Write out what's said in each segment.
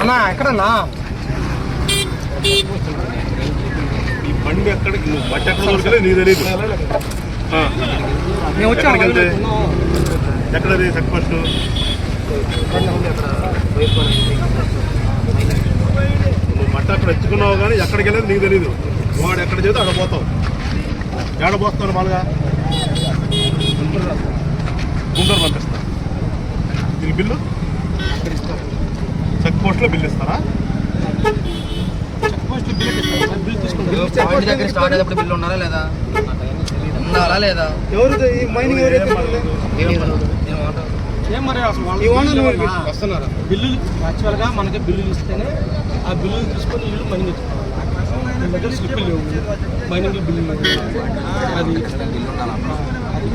అన్నా ఎక్కడన్నా? ఈ బండి ఎక్కడికి? నువ్వు బట్టి ఎక్కడ దొరకలే నీ తెలియదు వచ్చాము ఎక్కడికి వెళ్తే? ఎక్కడది చెక్ పోస్ట్ నువ్వు బట్ట అక్కడ ఎత్తుకున్నావు కానీ ఎక్కడికి వెళ్ళేది నీకు తెలియదు వాడు ఎక్కడ చేస్తే అక్కడ పోతావు. ఎక్కడ పోస్తాను మాలుగా గుంటూరు పంపిస్తా. దీని బిల్లు? చెక్ పోస్ట్లో బిల్లు ఇస్తారా? పాయింట్ దగ్గర స్టార్ట్ బిల్లు ఉన్నారా లేదా? ఉండాలా లేదా? ఎవరు ఈ మైనింగ్ ఎవరైతే ఏం మరి అసలు వస్తున్నారా? బిల్లులు యాక్చువల్గా మనకి బిల్లులు ఇస్తేనే ఆ బిల్లులు తీసుకొని ఇల్లు మైనింగ్ స్లిప్పులు లేవు. మైనింగ్ బిల్లు అది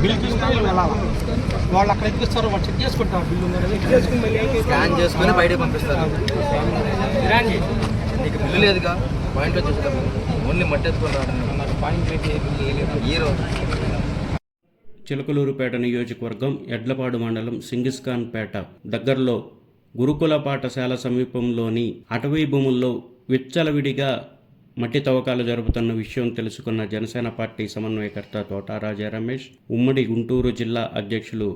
బిల్లు తీసుకొని వీళ్ళు వెళ్ళాలి? వాళ్ళు అక్కడ ఎక్కిస్తారు వాళ్ళు చెక్ చేసుకుంటారు. బిల్లు స్కాన్ చేసుకొని బయటకు పంపిస్తారు. నీకు బిల్లు లేదుగా. పాయింట్లో చూసేటప్పుడు ఓన్లీ మట్టి ఎత్తుకొని రావడం పాయింట్ ఈ రోజు. చిలకలూరుపేట నియోజకవర్గం ఎడ్లపాడు మండలం సింగిస్ఖాన్పేట దగ్గరలో గురుకుల పాఠశాల సమీపంలోని అటవీ భూముల్లో విచ్చలవిడిగా మట్టి తవ్వకాలు జరుపుతున్న విషయం తెలుసుకున్న జనసేన పార్టీ సమన్వయకర్త తోటారాజా రమేష్ ఉమ్మడి గుంటూరు జిల్లా అధ్యక్షులు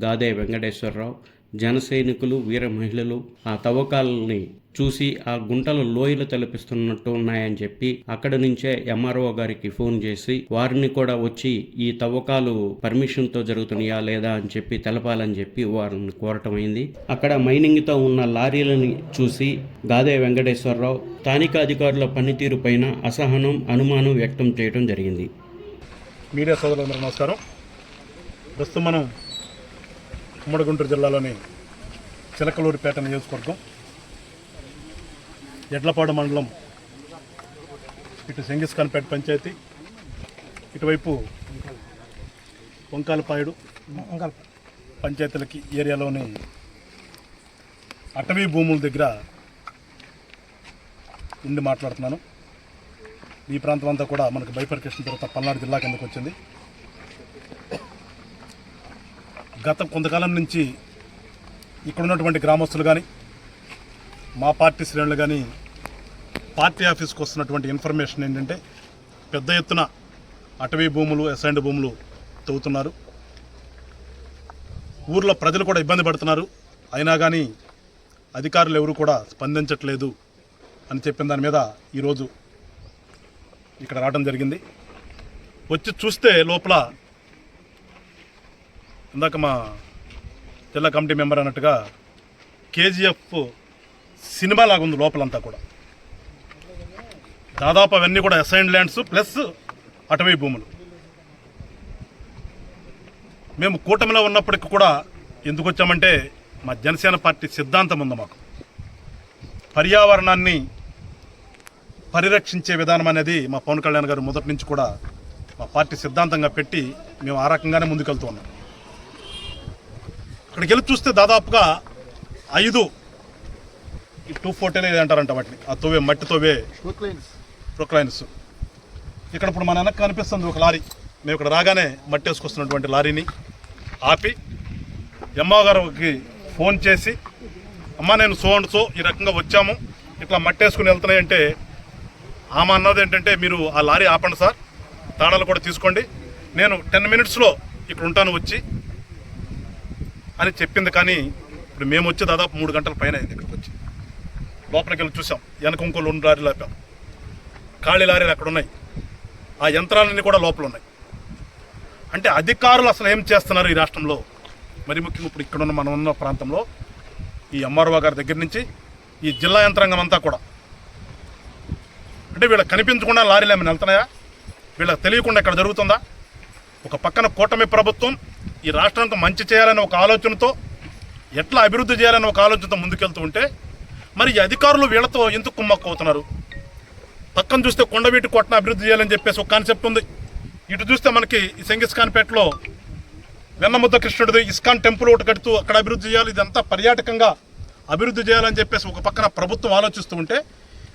గాదే వెంకటేశ్వరరావు జన సైనికులు వీర మహిళలు ఆ తవ్వకాలని చూసి ఆ గుంటలు లోయలు తలపిస్తున్నట్టు ఉన్నాయని చెప్పి అక్కడి నుంచే ఎంఆర్ఓ గారికి ఫోన్ చేసి వారిని కూడా వచ్చి ఈ తవ్వకాలు పర్మిషన్తో జరుగుతున్నాయా లేదా? అని చెప్పి తెలపాలని చెప్పి వారిని కోరటం అయింది. అక్కడ మైనింగ్తో ఉన్న లారీలని చూసి గాదే వెంకటేశ్వరరావు స్థానిక అధికారుల పనితీరు పైన అసహనం అనుమానం వ్యక్తం చేయడం జరిగింది. మీడియా సోదరులందరూ నమస్కారం. ప్రస్తుతం మనం ఉమ్మడి గుంటూరు జిల్లాలోని చిలకలూరిపేట నియోజకవర్గం ఎడ్లపాడు మండలం ఇటు సెంగిస్ఖాన్పేట పంచాయతీ ఇటువైపు వంకాలపాయుడు పంచాయతీలకి ఏరియాలోని అటవీ భూముల దగ్గర ఉండి మాట్లాడుతున్నాను. ఈ ప్రాంతం అంతా కూడా మనకు బైఫర్కేషన్ తర్వాత పల్నాడు జిల్లా కిందకు వచ్చింది. గత కొంతకాలం నుంచి ఇక్కడ ఉన్నటువంటి గ్రామస్తులు కానీ మా పార్టీ శ్రేణులు కానీ పార్టీ ఆఫీస్కి వస్తున్నటువంటి ఇన్ఫర్మేషన్ ఏంటంటే పెద్ద ఎత్తున అటవీ భూములు అసైన్డ్ భూములు తవ్వుతున్నారు. ఊర్లో ప్రజలు కూడా ఇబ్బంది పడుతున్నారు. అయినా కానీ అధికారులు ఎవరు కూడా స్పందించట్లేదు అని చెప్పిన దాని మీద ఈరోజు ఇక్కడ రావడం జరిగింది. వచ్చి చూస్తే లోపల ఇందాక మా జిల్లా కమిటీ మెంబర్ అన్నట్టుగా కేజీఎఫ్ సినిమా లాగా ఉంది లోపలంతా కూడా. దాదాపు అవన్నీ కూడా అసైన్ ల్యాండ్స్ ప్లస్ అటవీ భూములు. మేము కూటమిలో ఉన్నప్పటికి కూడా ఎందుకు వచ్చామంటే మా జనసేన పార్టీ సిద్ధాంతం ఉంది మాకు. పర్యావరణాన్ని పరిరక్షించే విధానం అనేది మా పవన్ కళ్యాణ్ గారు మొదటి నుంచి కూడా మా పార్టీ సిద్ధాంతంగా పెట్టి మేము ఆ రకంగానే ముందుకెళ్తూ ఉన్నాం. అక్కడికి వెళ్ళి చూస్తే దాదాపుగా ఐదు ఈ టూ ఫోర్టీన్ అంటారంట వాటిని. ఆ తోవే మట్టి తోవే ప్రొక్లైన్స్. ఇక్కడ ఇప్పుడు మన వెనక్కి కనిపిస్తుంది ఒక లారీ. మేము ఇక్కడ రాగానే మట్టి వేసుకొస్తున్నటువంటి లారీని ఆపి ఎమ్మో గారికి ఫోన్ చేసి అమ్మ నేను సో అండ్ సో ఈ రకంగా వచ్చాము. ఇట్లా మట్టి వేసుకుని వెళ్తున్నాయంటే ఆమె అన్నది ఏంటంటే మీరు ఆ లారీ ఆపండి సార్ తాళాలు కూడా తీసుకోండి. నేను టెన్ మినిట్స్లో ఇక్కడ ఉంటాను వచ్చి అని చెప్పింది. కానీ ఇప్పుడు మేము వచ్చి దాదాపు మూడు గంటల పైన అయింది ఇక్కడికి వచ్చి. లోపలికి వెళ్ళి చూసాం. వెనక ఇంకో రెండు లారీలు ఆపాం. ఖాళీ లారీలు అక్కడ ఉన్నాయి. ఆ యంత్రాలన్నీ కూడా లోపల ఉన్నాయి. అంటే అధికారులు అసలు ఏం చేస్తున్నారు ఈ రాష్ట్రంలో? మరి ముఖ్యంగా ఇప్పుడు ఇక్కడ ఉన్న మనం ఉన్న ప్రాంతంలో ఈ ఎంఆర్ఓ గారి దగ్గర నుంచి ఈ జిల్లా యంత్రాంగం అంతా కూడా. అంటే వీళ్ళకి కనిపించకుండా లారీలు ఏమైనా వెళ్తున్నాయా? వీళ్ళకి తెలియకుండా ఇక్కడ జరుగుతుందా? ఒక పక్కన కూటమి ప్రభుత్వం ఈ రాష్ట్రానికి మంచి చేయాలనే ఒక ఆలోచనతో ఎట్లా అభివృద్ధి చేయాలనే ఒక ఆలోచనతో ముందుకెళ్తూ ఉంటే మరి ఈ అధికారులు వీళ్ళతో ఎందుకు కుమ్మక్కు అవుతున్నారు పక్కన చూస్తే కొండవీటి కొట్టన అభివృద్ధి చేయాలని చెప్పేసి ఒక కాన్సెప్ట్ ఉంది. ఇటు చూస్తే మనకి సెంగిస్ ఖాన్పేటలో వెన్నముద్ద కృష్ణుడిది ఇస్కాన్ టెంపుల్ ఒకటి కడుతూ అక్కడ అభివృద్ధి చేయాలి. ఇదంతా పర్యాటకంగా అభివృద్ధి చేయాలని చెప్పేసి ఒక పక్కన ప్రభుత్వం ఆలోచిస్తూ ఉంటే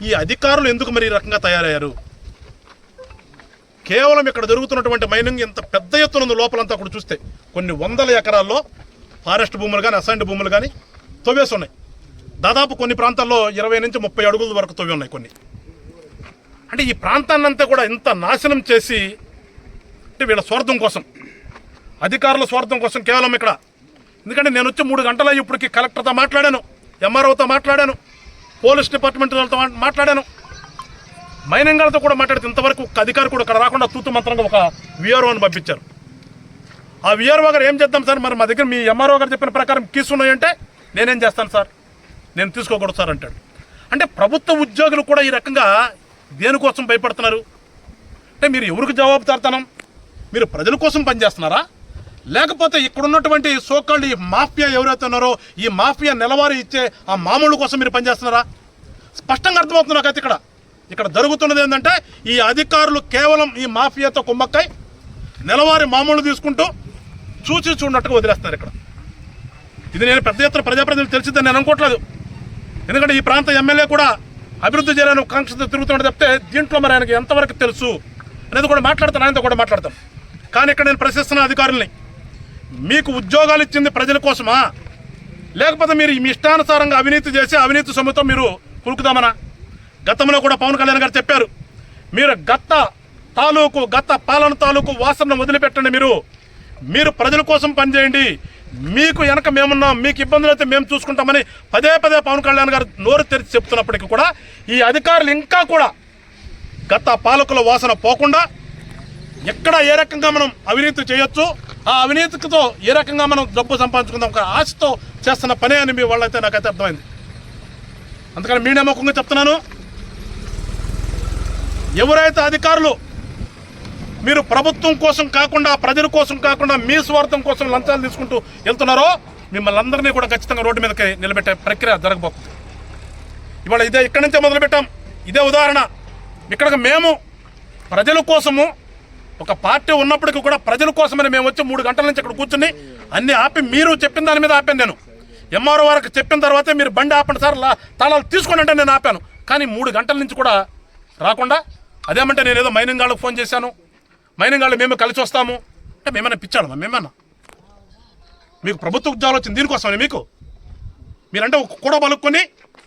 ఈ అధికారులు ఎందుకు మరి ఈ రకంగా తయారయ్యారు? కేవలం ఇక్కడ జరుగుతున్నటువంటి మైనింగ్ ఇంత పెద్ద ఎత్తున ఉంది లోపలంతా అక్కడ చూస్తే. కొన్ని వందల ఎకరాల్లో ఫారెస్ట్ భూములు కానీ అసైన్డ్ భూములు కానీ తవ్వేసి ఉన్నాయి. దాదాపు కొన్ని ప్రాంతాల్లో ఇరవై నుంచి ముప్పై అడుగుల వరకు తవ్వి ఉన్నాయి కొన్ని. అంటే ఈ ప్రాంతాన్నంతా కూడా ఇంత నాశనం చేసి అంటే వీళ్ళ స్వార్థం కోసం అధికారుల స్వార్థం కోసం కేవలం ఇక్కడ. ఎందుకంటే నేను వచ్చి మూడు గంటల ఇప్పటికి కలెక్టర్తో మాట్లాడాను ఎంఆర్ఓతో మాట్లాడాను పోలీస్ డిపార్ట్మెంట్ వాళ్ళతో మాట్లాడాను. మైనింగ్ వాళ్ళతో కూడా మాట్లాడితే ఇంతవరకు ఒక అధికారి కూడా ఇక్కడ రాకుండా తూతు మంత్రంగా ఒక విఆర్ఓని పంపించారు. ఆ విఆర్ఓ గారు ఏం చేద్దాం సార్? మరి మా దగ్గర మీ ఎంఆర్ఓ గారు చెప్పిన ప్రకారం కీసున్నాయంటే నేనేం చేస్తాను సార్? నేను తీసుకోకూడదు సార్ అంటాడు. అంటే ప్రభుత్వ ఉద్యోగులు కూడా ఈ రకంగా దేనికోసం భయపడుతున్నారు? అంటే మీరు ఎవరికి జవాబుదార్తనం? మీరు ప్రజల కోసం పనిచేస్తున్నారా? లేకపోతే ఇక్కడున్నటువంటి సోకాళ్ళు ఈ మాఫియా ఎవరైతే ఉన్నారో ఈ మాఫియా నెలవారీ ఇచ్చే ఆ మామూలు కోసం మీరు పనిచేస్తున్నారా? స్పష్టంగా అర్థమవుతుంది నాకైతే ఇక్కడ. ఇక్కడ జరుగుతున్నది ఏంటంటే ఈ అధికారులు కేవలం ఈ మాఫియాతో కుమ్మక్కై నెలవారి మామూలు తీసుకుంటూ చూసి చూడనట్టుగా వదిలేస్తారు ఇక్కడ. ఇది నేను పెద్ద ఎత్తున ప్రజాప్రతినిధులు తెలిసిందని నేను అనుకోవట్లేదు. ఎందుకంటే ఈ ప్రాంత ఎమ్మెల్యే కూడా అభివృద్ధి చేయాలని కాంక్షతో తిరుగుతున్నాడు తప్పితే దీంట్లో మరి ఆయనకి ఎంతవరకు తెలుసు అనేది కూడా మాట్లాడతాను ఆయనతో కూడా మాట్లాడతాం కానీ ఇక్కడ నేను ప్రశ్నిస్తున్న అధికారుల్ని మీకు ఉద్యోగాలు ఇచ్చింది ప్రజల కోసమా? లేకపోతే మీరు మీ ఇష్టానుసారంగా అవినీతి చేసి అవినీతి సొమ్ముతో మీరు కురుకుదామనా గతంలో కూడా పవన్ కళ్యాణ్ గారు చెప్పారు మీరు గత తాలూకు గత పాలన తాలూకు వాసనను వదిలిపెట్టండి మీరు. మీరు ప్రజల కోసం పనిచేయండి మీకు వెనక మేమున్నాం మీకు ఇబ్బందులు అయితే మేము చూసుకుంటామని పదే పదే పవన్ కళ్యాణ్ గారు నోరు తెరిచి చెప్తున్నప్పటికీ కూడా ఈ అధికారులు ఇంకా కూడా గత పాలకుల వాసన పోకుండా ఎక్కడ ఏ రకంగా మనం అవినీతి చేయొచ్చు ఆ అవినీతితో ఏ రకంగా మనం డబ్బు సంపాదించుకుందాం ఒక ఆశతో చేస్తున్న పనే అని మీ వాళ్ళైతే నాకైతే అర్థమైంది. అందుకని మీ నమ్మకంగా చెప్తున్నాను. ఎవరైతే అధికారులు మీరు ప్రభుత్వం కోసం కాకుండా ప్రజల కోసం కాకుండా మీ స్వార్థం కోసం లంచాలు తీసుకుంటూ వెళ్తున్నారో మిమ్మల్ని అందరినీ కూడా ఖచ్చితంగా రోడ్డు మీదకి నిలబెట్టే ప్రక్రియ జరగబోతుంది. ఇవాళ ఇదే ఇక్కడి నుంచే మొదలుపెట్టాం. ఇదే ఉదాహరణ. ఇక్కడికి మేము ప్రజల కోసము ఒక పార్టీ ఉన్నప్పటికీ కూడా ప్రజల కోసమని మేము వచ్చి మూడు గంటల నుంచి ఇక్కడ కూర్చుని అన్ని ఆపి మీరు చెప్పిన దాని మీద ఆపాను నేను. ఎంఆర్ఓ వారికి చెప్పిన తర్వాతే మీరు బండి ఆపండి సార్ తాళాలు తీసుకోండి అంటే నేను ఆపాను. కానీ మూడు గంటల నుంచి కూడా రాకుండా అదేమంటే నేను ఏదో మైనింగ్ వాళ్ళకి ఫోన్ చేశాను. మైనింగ్ వాళ్ళు మేము కలిసి వస్తాము. అంటే మేమైనా పిచ్చాడమా మేమన్నా మీకు ప్రభుత్వ ఉద్యోగాలు వచ్చింది దీనికోసమని మీకు? మీరంటే ఒక కూడా పలుక్కొని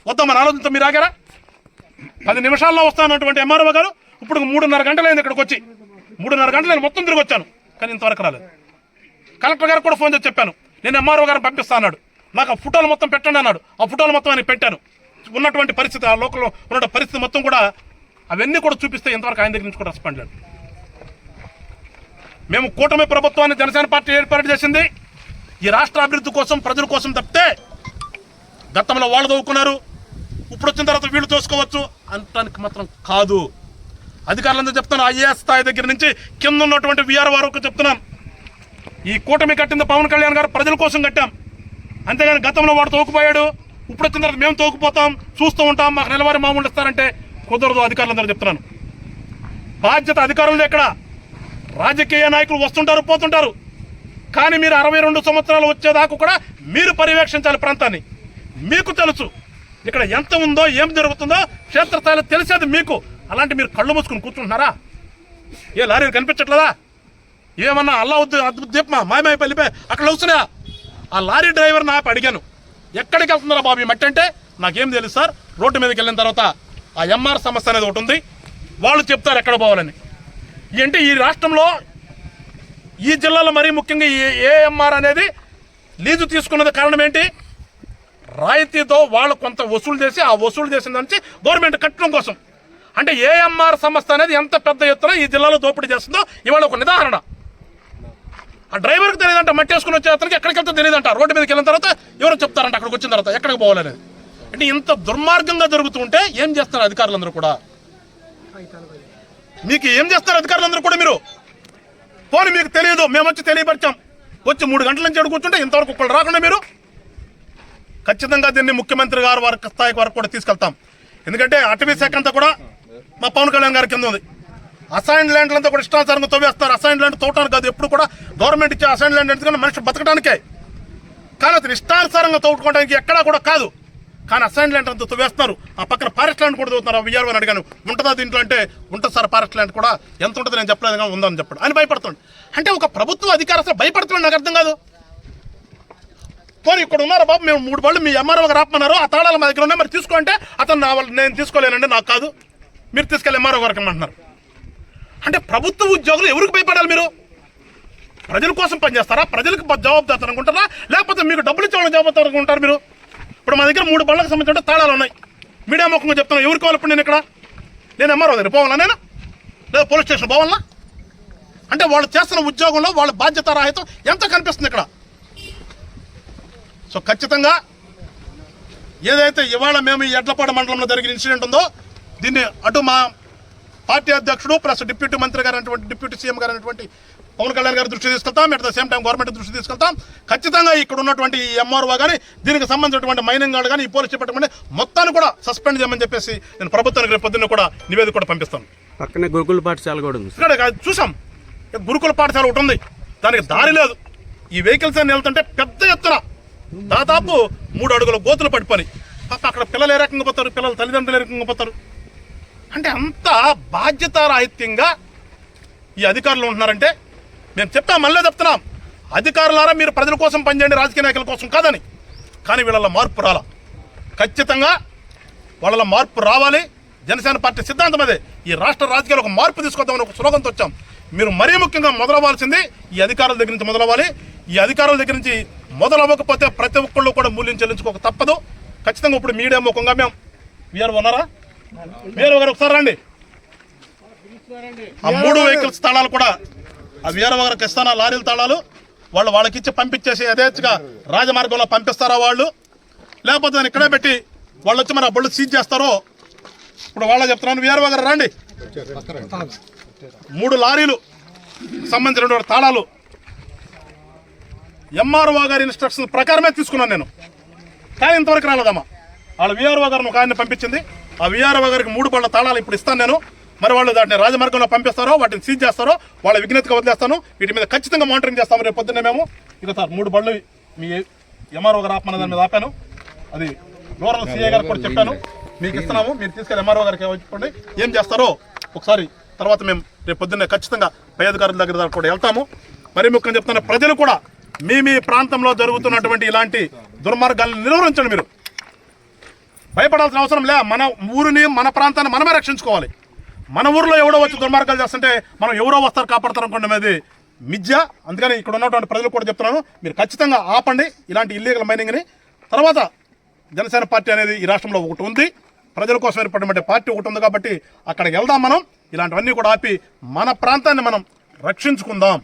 వద్దామని ఆలోచనతో మీరు ఆగారా? పది నిమిషాల్లో వస్తానటువంటి ఎంఆర్ఓ గారు ఇప్పుడు మూడున్నర గంటలైంది ఇక్కడికి వచ్చి. మూడున్నర గంటలు నేను మొత్తం తిరిగి వచ్చాను. కానీ ఇంతవరకు రాలేదు. కలెక్టర్ గారు కూడా ఫోన్ చేసి చెప్పాను. నేను ఎంఆర్ఓ గారు పంపిస్తా అన్నాడు. నాకు ఆ ఫోటోలు మొత్తం పెట్టండి అన్నాడు. ఆ ఫోటోలు మొత్తం ఆయన పెట్టాను. ఉన్నటువంటి పరిస్థితి ఆ లోకల్లో ఉన్న పరిస్థితి మొత్తం కూడా అవన్నీ కూడా చూపిస్తే ఇంతవరకు ఆయన దగ్గర నుంచి కూడా రెస్పాండ్ లేదు. మేము కూటమి ప్రభుత్వాన్ని జనసేన పార్టీ ఏర్పాటు చేసింది. ఈ రాష్ట్ర అభివృద్ధి కోసం ప్రజల కోసం తప్పితే గతంలో వాళ్ళు తవ్వుకున్నారు. ఇప్పుడు వచ్చిన తర్వాత వీళ్ళు తోసుకోవచ్చు అనటానికి మాత్రం కాదు. అధికారులందరూ చెప్తున్నాను ఐఏఎస్ స్థాయి దగ్గర నుంచి కింద ఉన్నటువంటి విఆర్ వరకు చెప్తున్నాం. ఈ కూటమి కట్టింది పవన్ కళ్యాణ్ గారు ప్రజల కోసం కట్టాం. అంతేగాని గతంలో వాడు తోకుపోయాడు ఇప్పుడు వచ్చిన తర్వాత మేము తోకుపోతాం చూస్తూ ఉంటాం మాకు నెలవారీ మామూలు ఇస్తారంటే కుదరదు అధికారులందరూ చెప్తున్నాను. బాధ్యత అధికారులు ఎక్కడ రాజకీయ నాయకులు వస్తుంటారు పోతుంటారు. కానీ మీరు అరవై రెండు సంవత్సరాలు వచ్చేదాకా కూడా మీరు పర్యవేక్షించాలి ప్రాంతాన్ని. మీకు తెలుసు. ఇక్కడ ఎంత ఉందో ఏం జరుగుతుందో క్షేత్రస్థాయిలో తెలిసేది మీకు. అలాంటి మీరు కళ్ళు మూసుకుని కూర్చుంటున్నారా? ఏ లారీలు కనిపించట్లేదా? ఏమన్నా అల్లా వద్దు అద్భుత దీపమా? మాయమైపోయి అక్కడ వస్తున్నాయా? ఆ లారీ డ్రైవర్ నాకు అడిగాను. ఎక్కడికి వెళ్తున్నారా బాబు ఈ మట్టి అంటే? నాకేం తెలుసు సార్. రోడ్డు మీదకి వెళ్ళిన తర్వాత ఆ ఎంఆర్ సమస్య అనేది ఒకటి ఉంది. వాళ్ళు చెప్తారు ఎక్కడ పోవాలని. అంటే ఈ రాష్ట్రంలో ఈ జిల్లాలో మరీ ముఖ్యంగా ఈ ఏఎంఆర్ అనేది లీజు తీసుకున్నది కారణం ఏంటి? రాయితీతో వాళ్ళు కొంత వసూలు చేసి ఆ వసూలు చేసిన నుంచి గవర్నమెంట్ కట్టడం కోసం. అంటే ఏఎంఆర్ సంస్థ అనేది ఎంత పెద్ద ఎత్తున ఈ జిల్లాలో దోపిడీ చేస్తుందో ఇవాళ ఒక నిదాహరణ. ఆ డ్రైవర్కి తెలియదంట మట్టేసుకుని వచ్చే అతనికి ఎక్కడికి వెళ్తే తెలియదంట. రోడ్డు మీదకి వెళ్ళిన తర్వాత ఎవరో చెప్తారంట అక్కడికి వచ్చిన తర్వాత ఎక్కడికి పోవాలనేది. అంటే ఇంత దుర్మార్గంగా జరుగుతుంటే ఏం చేస్తారు అధికారులందరూ కూడా? మీకు ఏం చేస్తారు అధికారులందరూ కూడా మీరు? పోనీ మీకు తెలియదు మేము వచ్చి తెలియపరిచాం. వచ్చి మూడు గంటల నుంచి అడుగు కూర్చుంటే ఇంతవరకు ఒక్కళ్ళు రాకుండా మీరు? ఖచ్చితంగా దీన్ని ముఖ్యమంత్రి గారు వారి స్థాయికి వరకు కూడా తీసుకెళ్తాం. ఎందుకంటే అటవీ శాఖ అంతా కూడా మా పవన్ కళ్యాణ్ గారి కింద ఉంది. అసైన్ ల్యాండ్లంతా కూడా ఇష్టానుసారంగా తవ్వేస్తారు అసైన్ ల్యాండ్ తోటానికి కాదు ఎప్పుడు కూడా గవర్నమెంట్ ఇచ్చే అసైన్ ల్యాండ్ ఎందుకంటే మనిషి బతకడానికే. కానీ అతను ఇష్టానుసారంగా తోడుకోవడానికి ఎక్కడా కూడా కాదు. కానీ అసైన్ ల్యాండ్ అంతా వేస్తున్నారు ఆ పక్కన ఫారెస్ట్ ల్యాండ్ కూడా చదువుతున్నారు విఆర్ఓ అని అడిగాను ఉంటుందా దీంట్లో అంటే ఉంటుంది సార్ ఫారెస్ట్ ల్యాండ్ కూడా ఎంత ఉంటుంది నేను చెప్పలేదు కానీ ఉందని చెప్పాడు. అని భయపడుతుంది అంటే ఒక ప్రభుత్వ అధికారి భయపడుతున్నాడు నాకు అర్థం కాదు. పోనీ ఇక్కడ ఉన్నారు బాబు? మేము మూడు బళ్ళు మీ ఎంఆర్ఓ గారు ఆపమన్నారు. ఆ తాళాలు మా దగ్గర ఉన్నాయి. మరి తీసుకోంటే అతను నా వాళ్ళు నేను తీసుకోలేనండి నాకు కాదు. మీరు తీసుకెళ్ళి ఎంఆర్ఓ వరకు అంటున్నారు అంటే ప్రభుత్వ ఉద్యోగులు ఎవరికి భయపడాలి మీరు? ప్రజల కోసం పనిచేస్తారా? ప్రజలకు జవాబుదారు అనుకుంటారా? లేకపోతే మీకు డబ్బులు ఇచ్చేవాళ్ళు జవాబుదారు అనుకుంటారు మీరు? ఇప్పుడు మా దగ్గర మూడు బళ్ళకు సంబంధించిన తాళాలు ఉన్నాయి. మీడియా ముఖంగా చెప్తున్నాను ఎవరు కావాలి ఇప్పుడు నేను ఇక్కడ? నేను ఎంఆర్ఓ దగ్గర పోవాలా నేను? లేదా పోలీస్ స్టేషన్ పోవాలా? అంటే వాళ్ళు చేస్తున్న ఉద్యోగంలో వాళ్ళ బాధ్యత రాహితం ఎంత కనిపిస్తుంది ఇక్కడ? సో ఖచ్చితంగా ఏదైతే ఇవాళ మేము ఈ ఎడ్లపాడు మండలంలో జరిగిన ఇన్సిడెంట్ ఉందో దీన్ని అటు మా పార్టీ అధ్యక్షుడు ప్లస్ డిప్యూటీ మంత్రి గారు డిప్యూటీ సీఎం గారు అనేటువంటి పవన్ కళ్యాణ్ గారి దృష్టి తీసుకెళ్తాం at the same time government దృష్టి తీసుకెళ్తాం. ఖచ్చితంగా ఇక్కడ ఉన్నటువంటి ఈ ఎంఆర్ఓ కానీ దీనికి సంబంధించినటువంటి మైనింగ్ గార్డు కానీ ఈ పోలీస్ డిపార్ట్మెంట్ మొత్తాన్ని కూడా సస్పెండ్ చేయమని చెప్పేసి నేను ప్రభుత్వానికి రేపు పొద్దున్న కూడా నివేదిక కూడా పంపిస్తాను. పక్కనే గురుకుల పాఠశాల కూడా ఉంది ఇక్కడ చూసాం. గురుకుల పాఠశాల ఒకటి ఉంది. దానికి దారి లేదు. ఈ వెహికల్స్ అన్ని వెళ్తుంటే పెద్ద ఎత్తున దాదాపు మూడు అడుగుల గోతులు పడిపోయి పాప అక్కడ పిల్లలు ఏ రకంగా పోతారు? పిల్లల తల్లిదండ్రులు ఏ రకంగా పోతారు? అంటే అంత బాధ్యతారాహిత్యంగా ఈ అధికారులు ఉంటున్నారంటే మేము చెప్తాం మళ్ళీ చెప్తున్నాం. అధికారులారా మీరు ప్రజల కోసం పనిచేయండి రాజకీయ నాయకుల కోసం కాదని. కానీ వీళ్ళ మార్పు రాలా. ఖచ్చితంగా వాళ్ళ మార్పు రావాలి. జనసేన పార్టీ సిద్ధాంతం అదే. ఈ రాష్ట్ర రాజకీయాలు ఒక మార్పు తీసుకొద్దామని ఒక స్లోగన్తో వచ్చాం. మీరు మరీ ముఖ్యంగా మొదలవ్వాల్సింది ఈ అధికారుల దగ్గర నుంచి మొదలవ్వాలి. ఈ అధికారుల దగ్గర నుంచి మొదలవ్వకపోతే ప్రతి ఒక్కళ్ళు కూడా మూల్యం చెల్లించుకోక తప్పదు. ఖచ్చితంగా ఇప్పుడు మీడియా ముఖంగా మేము వీఆర్ ఉన్నారా? గారు ఒకసారి రండి. ఆ మూడు వెహికల్స్ తాళాలు కూడా ఆ వీఆర్ ఇస్తానా లారీల తాళాలు వాళ్ళు వాళ్ళకి ఇచ్చి పంపించేసి యథేచ్ఛగా రాజమార్గంలో పంపిస్తారా వాళ్ళు? లేకపోతే దాన్ని ఇక్కడే పెట్టి వాళ్ళు వచ్చి మరి ఆ బళ్ళు సీజ్ చేస్తారో? ఇప్పుడు వాళ్ళ చెప్తున్నాను వీరవగర రండి. మూడు లారీలు సంబంధించినటువంటి తాళాలు. ఎంఆర్ఓ గారి ఇన్స్ట్రక్షన్ ప్రకారమే తీసుకున్నాను నేను. కానీ ఇంతవరకు రాలేదమ్మా. వాళ్ళ విఆర్ఓ గారిని ఒక ఆయన పంపించింది. ఆ విఆర్ఓ గారికి మూడు పళ్ళ తాళాలు ఇప్పుడు ఇస్తాను నేను. మరి వాళ్ళు దాన్ని రాజమార్గంలో పంపిస్తారో వాటిని సీజ్ చేస్తారో వాళ్ళ విజ్ఞతగా వదిలేస్తాను. వీటి మీద ఖచ్చితంగా మానిటరింగ్ చేస్తాము రేపు పొద్దున్నే మేము. ఇక సార్ మూడు బళ్ళు మీ ఎంఆర్ఓ గారు ఆపమన్న దాని మీద ఆపాను. అది రూరల్ సీఏ గారు కూడా చెప్పాను. మీకు ఇస్తున్నాము. మీరు తీసుకెళ్ళి ఎంఆర్ఓ గారికి చెప్పండి. ఏం చేస్తారో ఒకసారి తర్వాత మేము రేపు పొద్దున్నే ఖచ్చితంగా పై అధికారుల దగ్గర కూడా వెళ్తాము. మరి ముఖ్యంగా చెప్తున్న ప్రజలు కూడా మీ మీ ప్రాంతంలో జరుగుతున్నటువంటి ఇలాంటి దుర్మార్గాలను నిర్వహించండి మీరు. భయపడాల్సిన అవసరం లే. మన ఊరిని మన ప్రాంతాన్ని మనమే రక్షించుకోవాలి. మన ఊరిలో ఎవడో వచ్చి దుర్మార్గాలు చేస్తుంటే మనం ఎవరో వస్తారు కాపాడతారు అనుకోండి అది మిథ్య. అందుకని ఇక్కడ ఉన్నటువంటి ప్రజలు కూడా చెప్తున్నాను మీరు ఖచ్చితంగా ఆపండి ఇలాంటి ఇల్లీగల్ మైనింగ్ని తర్వాత జనసేన పార్టీ అనేది ఈ రాష్ట్రంలో ఒకటి ఉంది. ప్రజల కోసం ఏర్పడినటువంటి పార్టీ ఒకటి ఉంది కాబట్టి అక్కడికి వెళ్దాం మనం. ఇలాంటివన్నీ కూడా ఆపి మన ప్రాంతాన్ని మనం రక్షించుకుందాం.